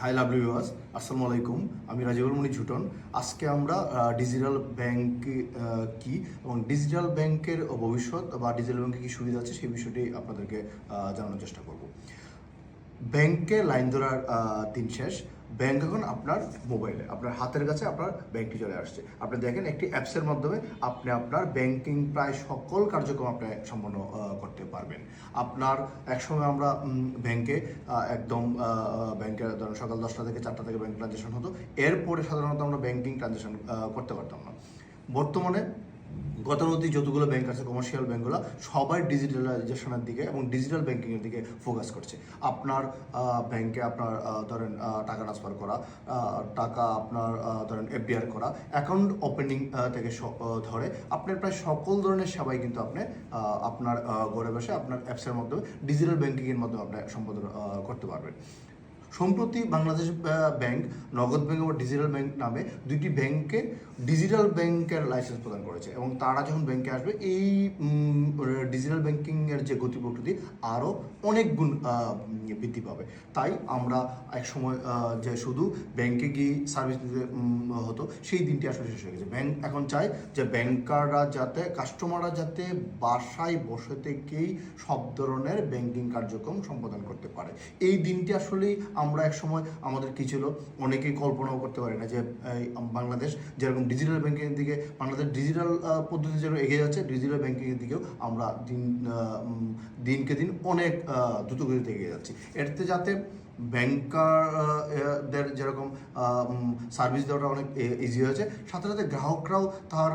High lovely viewers আসসালামু আলাইকুম আমি রাজিবুল মণি ঝুটন। আজকে আমরা ডিজিটাল ব্যাংক কি এবং ডিজিটাল ব্যাংকের ভবিষ্যৎ বা ডিজিটাল ব্যাংকে কী সুবিধা আছে সেই বিষয়টি আপনাদেরকে জানানোর চেষ্টা করব। ব্যাংকে লাইন ধরার দিন শেষ। ব্যাংক এখন আপনার মোবাইলে আপনার হাতের কাছে আপনার ব্যাংকটি চলে আসছে। আপনি দেখেন একটি অ্যাপসের মাধ্যমে আপনি আপনার ব্যাংকিং প্রায় সকল কার্যক্রম আপনি সম্পন্ন করতে পারবেন। আপনার একসময় আমরা ব্যাংকে একদম ব্যাংকে ধরেন সকাল দশটা থেকে চারটা থেকে ব্যাংক ট্রানজেকশন হতো। এরপরে সাধারণত আমরা ব্যাংকিং ট্রানজেকশন করতে পারতাম না। বর্তমানে গতানুগতিক যতগুলো ব্যাংক আছে কমার্শিয়াল ব্যাংকগুলো সবাই ডিজিটালাইজেশনের দিকে এবং ডিজিটাল ব্যাংকিংয়ের দিকে ফোকাস করছে। আপনার ব্যাংকে আপনার ধরেন টাকা ট্রান্সফার করা টাকা আপনার ধরেন এফডিআর করা অ্যাকাউন্ট ওপেনিং থেকে ধরে আপনার প্রায় সকল ধরনের সেবাই কিন্তু আপনি আপনার ঘরে বসে আপনার অ্যাপসের মাধ্যমে ডিজিটাল ব্যাংকিংয়ের মাধ্যমে আপনি সম্পাদন করতে পারবেন। সম্প্রতি বাংলাদেশ ব্যাংক, নগদ ব্যাংক এবং ডিজিটাল ব্যাংক নামে দুইটি ব্যাংকে ডিজিটাল ব্যাংকের লাইসেন্স প্রদান করেছে এবং তারা যখন ব্যাংকে আসবে, এই ডিজিটাল ব্যাংকিংয়ের যে গতি প্রকৃতি আরও অনেক গুণ বৃদ্ধি পাবে। তাই আমরা এক সময় যে শুধু ব্যাংকে গিয়ে সার্ভিস দিতে হতো, সেই দিনটি আসলে শেষ হয়ে গেছে। ব্যাংক এখন চায় যে ব্যাংকাররা যাতে কাস্টমাররা যাতে বাসায় বসে থেকেই সব ধরনের ব্যাংকিং কার্যক্রম সম্পাদন করতে পারে। এই দিনটি আসলেই আমরা এক সময় আমাদের কী ছিল? অনেকেই কল্পনাও করতে পারি না যে বাংলাদেশ যেরকম ডিজিটাল ব্যাংকিংয়ের দিকে, বাংলাদেশ ডিজিটাল পদ্ধতি যেরকম এগিয়ে যাচ্ছে ডিজিটাল ব্যাংকিংয়ের দিকেও আমরা দিন দিনকে দিন অনেক দ্রুতগতিতে এগিয়ে যাচ্ছি। এতে যাতে ব্যাংকারদের যেরকম সার্ভিস দেওয়াটা অনেক ইজি হয়েছে। সাথে সাথে গ্রাহকরাও তার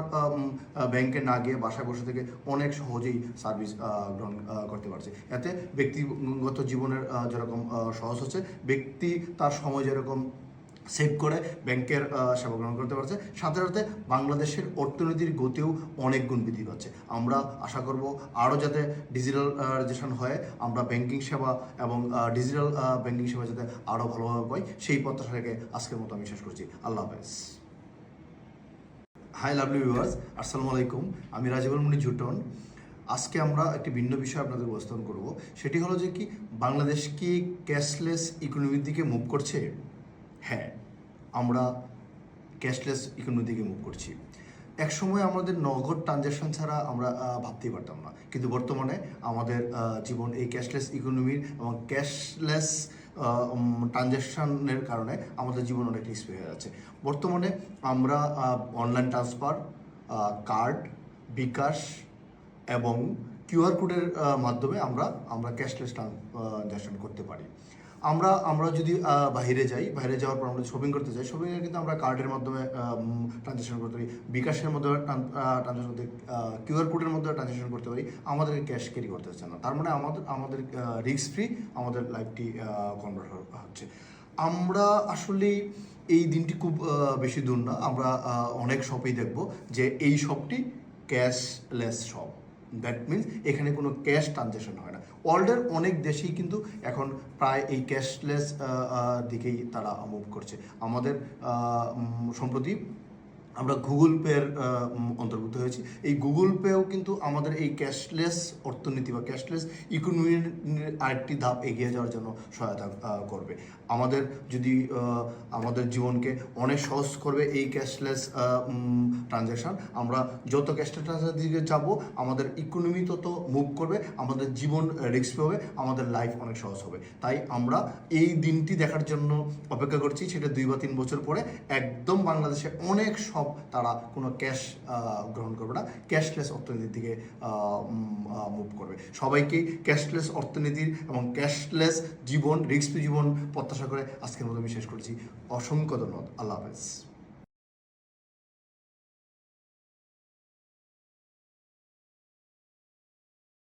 ব্যাংকে না গিয়ে বাসায় বসে থেকে অনেক সহজেই সার্ভিস গ্রহণ করতে পারছে। এতে ব্যক্তিগত জীবনের যেরকম সহজ হচ্ছে, ব্যক্তি তার সময় যেরকম সেভ করে ব্যাংকের সেবা গ্রহণ করতে পারছে। সাথে সাথে বাংলাদেশের অর্থনীতির গতিও অনেক গুণ বৃদ্ধি পাচ্ছে। আমরা আশা করব আরও যাতে ডিজিটালাইজেশন হয়, আমরা ব্যাংকিং সেবা এবং ডিজিটাল ব্যাংকিং সেবা যাতে আরও ভালোভাবে পাই, সেই প্রত্যাশা রেখে আজকের মতো আমি শেষ করছি। আল্লাহ হাফেজ। হাই লাভলি ভিউয়ার্স আসসালামু আলাইকুম। আমি রাজিবুল মুনি জুটন আজকে আমরা একটি ভিন্ন বিষয় আপনাদের উপস্থাপন করব। সেটি হলো যে কি, বাংলাদেশ কি ক্যাশলেস ইকোনমির দিকে মুভ করছে? হ্যাঁ আমরা ক্যাশলেস ইকোনমির দিকে মুভ করছি। এক সময় আমাদের নগদ ট্রানজ্যাকশন ছাড়া আমরা ভাবতেই পারতাম না। কিন্তু বর্তমানে আমাদের জীবন এই ক্যাশলেস ইকোনমির এবং ক্যাশলেস ট্রানজ্যাকশনের কারণে আমাদের জীবন অনেক রিস্ক হয়ে যাচ্ছে। বর্তমানে আমরা অনলাইন ট্রান্সফার কার্ড বিকাশ এবং কিউআর কোডের মাধ্যমে আমরা আমরা ক্যাশলেস ট্রানজ্যাকশন করতে পারি। আমরা আমরা যদি বাইরে যাই, বাইরে যাওয়ার পর আমরা শপিং করতে যাই শপিংয়ে কিন্তু আমরা কার্ডের মাধ্যমে ট্রানজ্যাকশন করতে পারি, বিকাশের মাধ্যমে ট্রানজ্যাকশন করতে কিউআর কোডের মধ্যে ট্রানজ্যাকশন করতে পারি, আমাদের ক্যাশ ক্যারি করতে হচ্ছে না। তার মানে আমাদের আমাদের রিস্ক ফ্রি আমাদের লাইফটি কনভার্ট হচ্ছে। আমরা আসলে এই দিনটি খুব বেশি দূর না, আমরা অনেক শপেই দেখব যে এই শপটি ক্যাশলেস শপ দ্যাট মিনস এখানে কোনো ক্যাশ ট্রানজ্যাকশন হয় না। ওয়ার্ল্ডের অনেক দেশেই কিন্তু এখন প্রায় এই ক্যাশলেস দিকেই তারা মুভ করছে। আমাদের সম্প্রতি আমরা গুগল পের অন্তর্ভুক্ত হয়েছি। এই গুগল পেও কিন্তু আমাদের এই ক্যাশলেস অর্থনীতি বা ক্যাশলেস ইকোনমির আরেকটি ধাপ এগিয়ে যাওয়ার জন্য সহায়তা করবে। আমাদের যদি আমাদের জীবনকে অনেক সহজ করবে এই ক্যাশলেস ট্রানজ্যাকশন আমরা যত ক্যাশলেস ট্রানজ্যাকশন দিকে যাব, আমাদের ইকোনমি তত মুভ করবে, আমাদের জীবন রিস্ক হবে, আমাদের লাইফ অনেক সহজ হবে। তাই আমরা এই দিনটি দেখার জন্য অপেক্ষা করছি, সেটা দুই বা তিন বছর পরে। একদম বাংলাদেশে অনেক সব তারা কোনো ক্যাশ গ্রহণ করবে না। ক্যাশলেস অর্থনীতির দিকে মুভ করবে। সবাইকে ক্যাশলেস অর্থনীতির এবং ক্যাশলেস জীবন রিস্ক জীবন প্রত্যাশা করে আজকের মতো আমি শেষ করছি। অসংখ্য ধন্যবাদ। আল্লাহ হাফেজ।